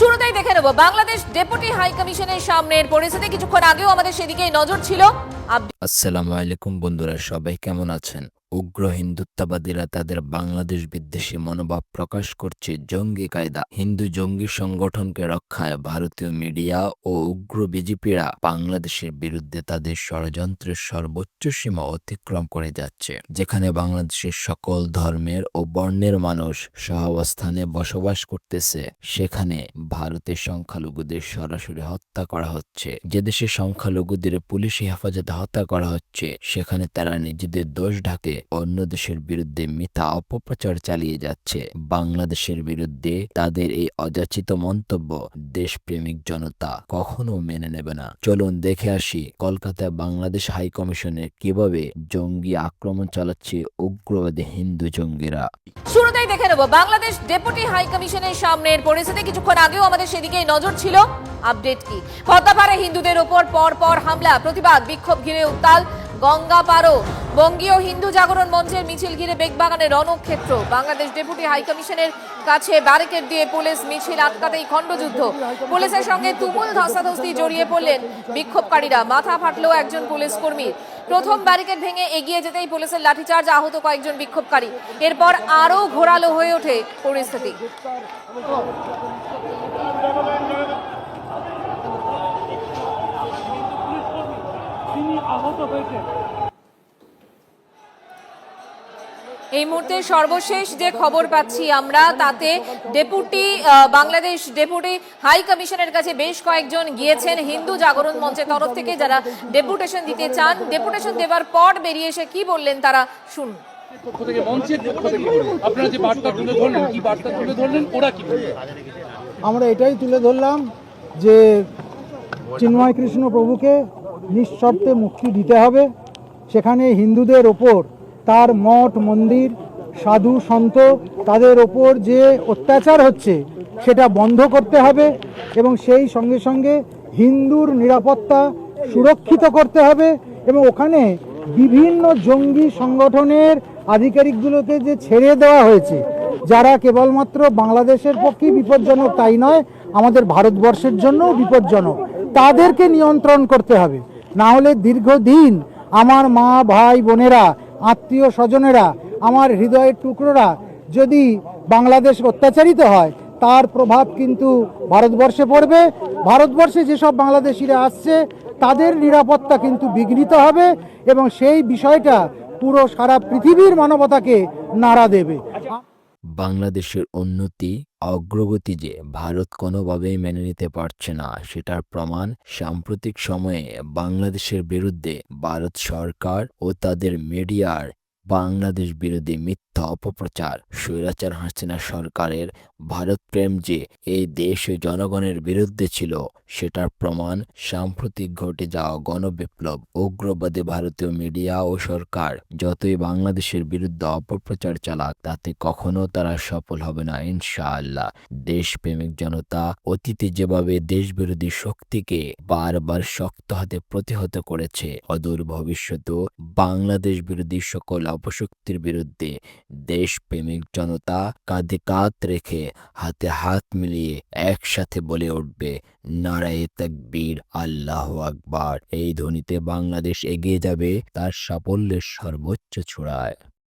শুরুতেই দেখে নেব, বাংলাদেশ ডেপুটি হাই কমিশনের সামনের পরিস্থিতি। কিছুক্ষণ আগেও আমাদের সেদিকেই নজর ছিল। আসসালামু আলাইকুম বন্ধুরা, সবাই কেমন আছেন? উগ্র হিন্দুত্ববাদীরা তাদের বাংলাদেশ বিদ্বেষী মনোভাব প্রকাশ করছে জঙ্গি কায়দা। হিন্দু জঙ্গি সংগঠনকে রক্ষায় ভারতীয় মিডিয়া ও উগ্র বিজেপিরা বাংলাদেশের বিরুদ্ধে তাদের ষড়যন্ত্রের সর্বোচ্চ সীমা অতিক্রম করে যাচ্ছে, যেখানে বাংলাদেশের সকল ধর্মের ও বর্ণের মানুষ সহাবস্থানে বসবাস করতেছে। সেখানে ভারতের সংখ্যালঘুদের সরাসরি হত্যা করা হচ্ছে। যে দেশে সংখ্যালঘুদের পুলিশি হেফাজতে হত্যা করা হচ্ছে, সেখানে তারা নিজেদের দোষ ঢাকে অন্য দেশের বিরুদ্ধে মিথ্যা অপপ্রচার চালিয়ে যাচ্ছে। বাংলাদেশের বিরুদ্ধে তাদের এই অযাচিত মন্তব্য দেশপ্রেমিক জনতা কখনো মেনে নেবে না। চলুন দেখে আসি কলকাতায় বাংলাদেশ হাই কমিশনে কীভাবে জঙ্গি আক্রমণ চালাচ্ছে উগ্রবাদী হিন্দু জঙ্গিরা। শুরুতেই দেখে নেব, বাংলাদেশ ডেপুটি হাই কমিশনের সামনের পরিস্থিতি। কিছুক্ষণ আগেও আমাদের সেদিকেই নজর ছিল। আপডেট কি? পদ্মাপাড়ে হিন্দুদের ওপর পর পর হামলা, প্রতিবাদ, বিক্ষোভ ঘিরে উত্তাল। গঙ্গা পারো। বঙ্গীয় হিন্দু জাগরণ মঞ্চের মিছিল ঘিরে বেগবাগানের রণক্ষেত্র। বাংলাদেশ ডেপুটি হাইকমিশনের কাছে ব্যারিকেড দিয়ে পুলিশ মিছিল আটকাতেই খণ্ডযুদ্ধ। পুলিশের সঙ্গে তুমুল ধস্তাধস্তি জড়িয়ে পড়লেন বিক্ষোভকারীরা। মাথা ফাটলো একজন পুলিশ কর্মীর প্রথম ব্যারিকেড ভেঙে এগিয়ে যেতেই পুলিশের লাঠিচার্জ আহত কয়েকজন বিক্ষোভকারী। এরপর আরও ঘোরালো হয়ে ওঠে পরিস্থিতি। তিনি আহত হয়েছেন। এই মুহূর্তে সর্বশেষ যে খবর পাচ্ছি আমরা তাতে ডেপুটি বাংলাদেশ ডেপুটি হাই কমিশনের কাছে বেশ কয়েকজন গিয়েছেন হিন্দু জাগরণ মঞ্চের তরফ থেকে যারা ডেপুটেশন দিতে চান। ডেপুটেশন দেওয়ার পর বেরিয়ে এসে কি বললেন তারা শুনুন। পক্ষ থেকে মঞ্চের পক্ষ থেকে আপনারা যে বার্তা তুলে ধরলেন কি বার্তা তুলে ধরলেন ওরা কি আমরা এটাই তুলে ধরলাম যে চিন্ময় কৃষ্ণ প্রভুকে নিঃশর্তে মুক্তি দিতে হবে। সেখানে হিন্দুদের ওপর তার মঠ, মন্দির, সাধু, সন্ত, তাদের ওপর যে অত্যাচার হচ্ছে, সেটা বন্ধ করতে হবে এবং সেই সঙ্গে সঙ্গে হিন্দুর নিরাপত্তা সুরক্ষিত করতে হবে এবং ওখানে বিভিন্ন জঙ্গি সংগঠনের আধিকারিকগুলোকে যে ছেড়ে দেওয়া হয়েছে, যারা কেবলমাত্র বাংলাদেশের পক্ষে বিপজ্জনক তাই নয়, আমাদের ভারতবর্ষের জন্যও বিপজ্জনক। তাদেরকে নিয়ন্ত্রণ করতে হবে। না হলে দীর্ঘদিন আমার মা, ভাই, বোনেরা, আত্মীয় স্বজনেরা, আমার হৃদয়ের টুকরোরা যদি বাংলাদেশ অত্যাচারিত হয়, তার প্রভাব কিন্তু ভারতবর্ষে পড়বে। ভারতবর্ষে যেসব বাংলাদেশিরা আসছে, তাদের নিরাপত্তা কিন্তু বিঘ্নিত হবে এবং সেই বিষয়টা পুরো সারা পৃথিবীর মানবতাকে নাড়া দেবে। বাংলাদেশের উন্নতি অগ্রগতি যে ভারত কোনোভাবেই মেনে নিতে পারছে না, সেটার প্রমাণ সাম্প্রতিক সময়ে বাংলাদেশের বিরুদ্ধে ভারত সরকার ও তাদের মিডিয়ার বাংলাদেশ বিরোধী মিথ্যা অপপ্রচার, স্বৈরাচার হাসিনা সরকারের ভারত প্রেম যে এই দেশ ও জনগণের বিরুদ্ধে ছিল, সেটার প্রমাণ সাম্প্রতিক ঘটে যাওয়া গণবিপ্লব, উগ্রবাদী ভারতীয় মিডিয়া ও সরকার। যতই বাংলাদেশের বিরুদ্ধে অপপ্রচার চালাক, তাতে কখনো তারা সফল হবে না, ইনশাআল্লাহ। দেশপ্রেমিক জনতা অতীতে যেভাবে দেশবিরোধী শক্তিকে বারবার শক্ত হাতে প্রতিহত করেছে, অদূর ভবিষ্যতেও বাংলাদেশ বিরোধী সকল অপশক্তির বিরুদ্ধে দেশপ্রেমিক জনতা কাঁধে কাঁধ রেখে হাতে হাত মিলিয়ে একসাথে বলে উঠবে, নারায়ে তাকবীর, আল্লাহ আকবার। এই ধ্বনিতে বাংলাদেশ এগিয়ে যাবে তার সাফল্যের সর্বোচ্চ চূড়ায়।